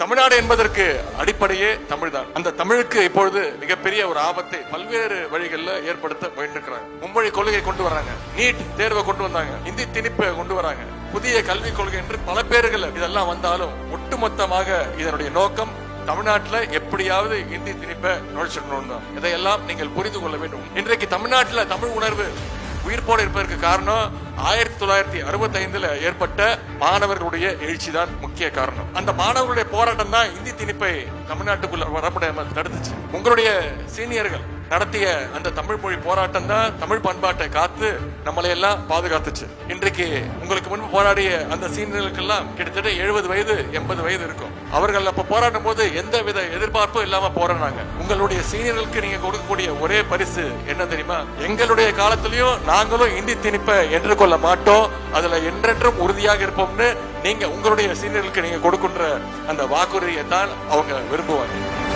தமிழ்நாடு என்பதற்கு அடிப்படையே தமிழ்தான். அந்த தமிழுக்கு இப்பொழுது மிகப்பெரிய ஒரு ஆபத்தை பல்வேறு வழிகளில் ஏற்படுத்த முயன்றிருக்கிறாங்க. மும்மொழி கொள்கை கொண்டு வராங்க. நீட் தேர்வை கொண்டு வந்தாங்க. இந்தி திணிப்பை கொண்டு வராங்க. புதிய கல்விக் கொள்கை என்று பல பேர்கள் இதெல்லாம் வந்தாலும் ஒட்டுமொத்தமாக இதனுடைய நோக்கம் தமிழ்நாட்டில் எப்படியாவது இந்தி திணிப்பை நுழைச்சிடணும் தான். இதையெல்லாம் நீங்கள் புரிந்து கொள்ள வேண்டும். இன்றைக்கு தமிழ்நாட்டில் தமிழ் உணர்வு உயிர்ப்போடு இருப்பதற்கு காரணம் ஆயிரத்தி தொள்ளாயிரத்தி அறுபத்தைந்துல ஏற்பட்ட மாணவர்களுடைய எழுச்சி தான் முக்கிய காரணம். அந்த மாணவர்களுடைய போராட்டம் தான் இந்தி திணிப்பை தமிழ்நாட்டுக்குள்ள வரப்படாமல் தடுத்துச்சு. உங்களுடைய சீனியர்கள் நடத்திய அந்த தமிழ் மொழி போராட்டம் தான் தமிழ் பண்பாட்டை காத்து நம்மளை எல்லாம் பாதுகாத்துச்சு. இன்றைக்கு உங்களுக்கு முன்பு போராடிய அந்த சீனியர்களுக்கெல்லாம் கிட்டத்தட்ட எழுபது வயது எண்பது வயது இருக்கும். அவர்கள் அப்ப போராடும் போது எந்த வித எதிர்பார்ப்பும் இல்லாம போராடினாங்க. உங்களுடைய சீனியர்களுக்கு நீங்க கொடுக்கக்கூடிய ஒரே பரிசு என்ன தெரியுமா? எங்களுடைய காலத்திலயும் நாங்களும் இந்தி திணிப்பை கொள்ள மாட்டோம். அதுல என்றென்றும் உறுதியாக இருப்போம்னு நீங்க உங்களுடைய சீனியர்களுக்கு நீங்க கொடுக்கின்ற அந்த வாக்குறுதியை தான் அவங்க விரும்புவாங்க.